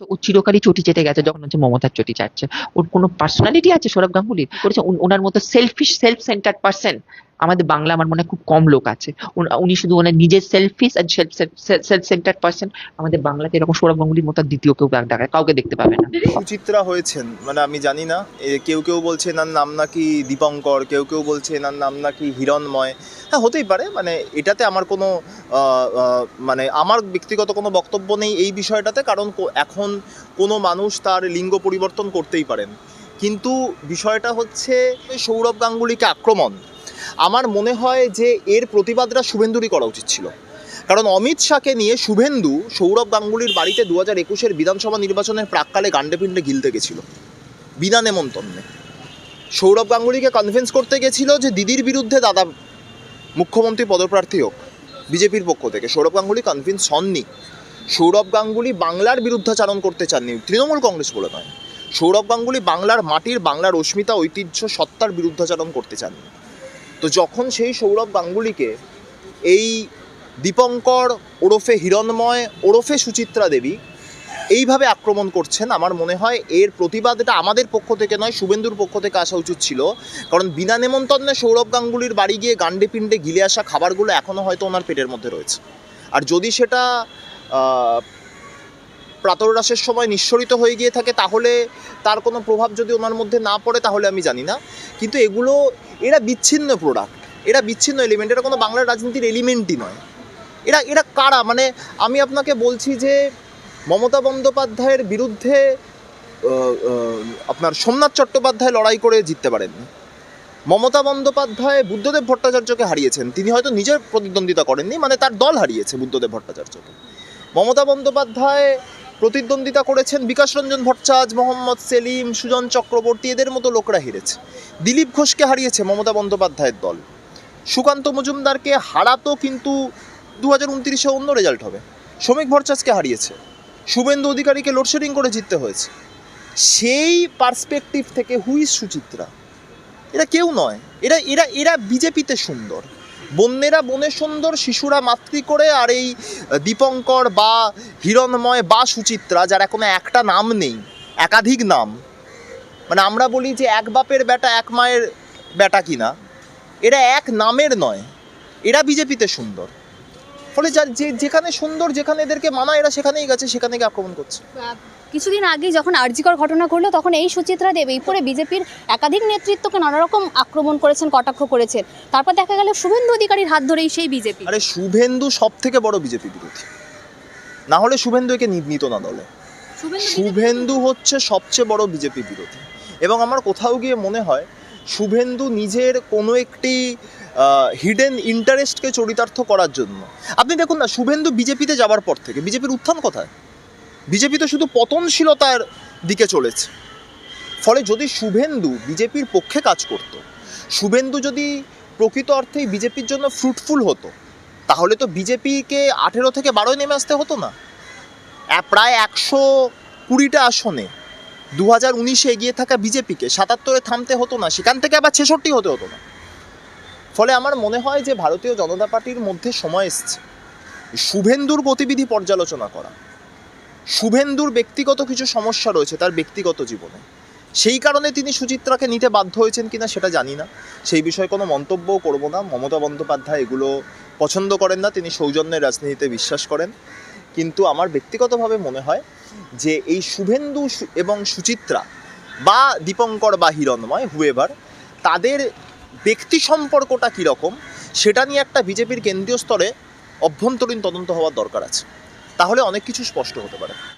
তো ও চিরকালই চটি চেটে গেছে যখন হচ্ছে মমতার চটি চাটছে ওর কোনো পার্সোনালিটি আছে সৌরভ গাঙ্গুলির? করেছে ওনার মতো সেলফিশ সেলফ সেন্টার্ড পার্সন আমাদের বাংলা আমার মনে হয় খুব কম লোক আছে। উন- শুধু ওনার নিজের সেলফিশ আর সেলফ সেলফ সেন্টার্ড পার্সন আমাদের বাংলাতে এরকম সৌরভ গাঙ্গুলির মতো দ্বিতীয় কেউ দেখায় কাউকে দেখতে পাবে না। সুচিত্রা হয়েছেন মানে আমি জানি না। কেউ কেউ বলছে এনার নাম নাকি দীপঙ্কর, কেউ কেউ বলছে এনার নাম নাকি হিরণময়। হ্যাঁ হতেই পারে মানে এটাতে আমার কোনো মানে আমার ব্যক্তিগত কোনো বক্তব্য নেই এই বিষয়টাতে, কারণ এখন কোনো মানুষ তার লিঙ্গ পরিবর্তন করতেই পারেন। কিন্তু বিষয়টা হচ্ছে সৌরভ গাঙ্গুলিকে আক্রমণ। আমার মনে হয় যে এর প্রতিবাদটা শুভেন্দুরই করা উচিত ছিল। কারণ অমিত শাহকে নিয়ে শুভেন্দু সৌরভ গাঙ্গুলির বাড়িতে দু হাজার একুশের বিধানসভা নির্বাচনের প্রাককালে গান্ডে পিণ্ডে গিলতে গেছিল। বিনা নেমন্তন্নে। সৌরভ গাঙ্গুলিকে কনভিন্স করতে গেছিল যে দিদির বিরুদ্ধে দাদা মুখ্যমন্ত্রী পদপ্রার্থী হোক, বিজেপির পক্ষ থেকে। সৌরভ গাঙ্গুলি কনভিন্স হননি। সৌরভ গাঙ্গুলি বাংলার বিরুদ্ধাচারণ করতে চাননি। তৃণমূল কংগ্রেস বলে নয়। সৌরভ গাঙ্গুলি বাংলার মাটির বাংলার অস্মিতা ঐতিহ্য সত্তার বিরুদ্ধাচারণ করতে চাননি। তো যখন সেই সৌরভ গাঙ্গুলিকে এই দীপঙ্কর ওরফে হিরণময়, ওরফে সুচিত্রা দেবী এইভাবে আক্রমণ করছেন, আমার মনে হয় এর প্রতিবাদটা আমাদের পক্ষ থেকে নয়, শুভেন্দুর পক্ষ থেকে আসা উচিত ছিল। কারণ বিনা নেমন্তন্নে সৌরভ গাঙ্গুলির বাড়ি গিয়ে গান্ডে পিণ্ডে গিলে আসা খাবারগুলো এখনও হয়তো ওনার পেটের মধ্যে রয়েছে। আর যদি সেটা প্রাতরাসের সময় নিঃসরিত হয়ে গিয়ে থাকে, তাহলে তার কোনো প্রভাব যদি ওনার মধ্যে না পড়ে, তাহলে আমি জানি না। কিন্তু এগুলো, এরা বিচ্ছিন্ন প্রোডাক্ট এরা বিচ্ছিন্ন এলিমেন্ট এটা কোনো বাংলার রাজনীতির এলিমেন্টই নয়। এরা এরা কারা? মানে আমি আপনাকে বলছি যে মমতা বন্দ্যোপাধ্যায়ের বিরুদ্ধে আপনার সোমনাথ চট্টোপাধ্যায় লড়াই করে জিততে পারেননি। মমতা বন্দ্যোপাধ্যায় বুদ্ধদেব ভট্টাচার্যকে হারিয়েছেন। তিনি হয়তো নিজের প্রতিদ্বন্দ্বিতা করেননি মানে তার দল হারিয়েছে বুদ্ধদেব ভট্টাচার্যকে। মমতা বন্দ্যোপাধ্যায় প্রতিদ্বন্দ্বিতা করেছেন বিকাশ রঞ্জন ভট্টাচার্য মোহাম্মদ সেলিম, সুজন চক্রবর্তী, এদের মতো লোকরা হেরেছে। দিলীপ ঘোষকে হারিয়েছে মমতা বন্দ্যোপাধ্যায়ের দল। সুকান্ত মজুমদারকে হারাতো কিন্তু দু হাজার উনত্রিশে অন্য রেজাল্ট হবে। শ্রমিক ভট্টাচার্যকে হারিয়েছে। শুভেন্দু অধিকারীকে লোডশেডিং করে জিততে হয়েছে। সেই পার্সপেক্টিভ থেকে হুইস সুচিত্রা। এরা কেউ নয়। এরা এরা এরা বিজেপিতে সুন্দর। বন্যেরা, বনে সুন্দর শিশুরা মাতৃ করে আর এই দীপঙ্কর বা হিরণময় বা সুচিত্রা, যার কোনো একটা নাম নেই, একাধিক নাম। মানে আমরা বলি যে এক বাপের বেটা, এক মায়ের বেটা কিনা, এরা এক নামের নয়, এরা বিজেপিতে সুন্দর। ফলে যেখানে সুন্দর যেখানে এদেরকে মানা এরা সেখানেই গেছে সেখানে গিয়ে আক্রমণ করছে। কিছুদিন আগেই যখন আরজিকর ঘটনা ঘটলো তখন এই সুচিত্রা দেব এই পরে বিজেপির একাধিক নেতৃত্বকে নানা রকম আক্রমণ করেছেন কটাক্ষ করেছেন। তারপর দেখা গেল শুভেন্দু অধিকারীর হাত ধরেই সেই বিজেপি। আরে শুভেন্দু সব থেকে বড় বিজেপি বিরোধী। না হলে শুভেন্দু একে নি- নিত না দলে। শুভেন্দু হচ্ছে সবচেয়ে বড় বিজেপি বিরোধী। এবং আমার কোথাও গিয়ে মনে হয় শুভেন্দু নিজের কোনো একটি হিডেন ইন্টারেস্টকে চরিতার্থ করার জন্য। আপনি দেখুন না, শুভেন্দু বিজেপিতে যাওয়ার পর থেকে, বিজেপির উত্থান কোথায়? বিজেপি তো শুধু পতনশীলতার দিকে চলেছে। ফলে যদি শুভেন্দু বিজেপির পক্ষে কাজ করত, শুভেন্দু যদি প্রকৃত অর্থেই বিজেপির জন্য ফ্রুটফুল হতো, তাহলে তো বিজেপিকে আঠেরো থেকে বারোয় নেমে আসতে হতো না। প্রায় একশো কুড়িটা আসনে দু হাজার উনিশে এগিয়ে থাকা বিজেপিকে সাতাত্তরে থামতে হতো না, সেখান থেকে আবার ছেষট্টি হতে হতো না। ফলে আমার মনে হয় যে ভারতীয় জনতা পার্টির মধ্যে সময় এসছে। শুভেন্দুর গতিবিধি পর্যালোচনা করা। শুভেন্দুর ব্যক্তিগত কিছু সমস্যা রয়েছে তার ব্যক্তিগত জীবনে। সেই কারণে তিনি সুচিত্রাকে নিতে বাধ্য হয়েছেন কিনা সেটা জানি না। সেই বিষয়ে কোনো মন্তব্যও করব না। মমতা বন্দ্যোপাধ্যায় এগুলো পছন্দ করেন না, তিনি সৌজন্যের রাজনীতিতে বিশ্বাস করেন। কিন্তু আমার ব্যক্তিগতভাবে মনে হয় যে এই শুভেন্দু এবং সুচিত্রা বা দীপঙ্কর বা হিরণময় হুয়েভার তাদের ব্যক্তি সম্পর্কটা কীরকম, সেটা নিয়ে একটা বিজেপির কেন্দ্রীয় স্তরে অভ্যন্তরীণ তদন্ত হওয়ার দরকার আছে। তাহলে অনেক কিছু স্পষ্ট হতে পারে।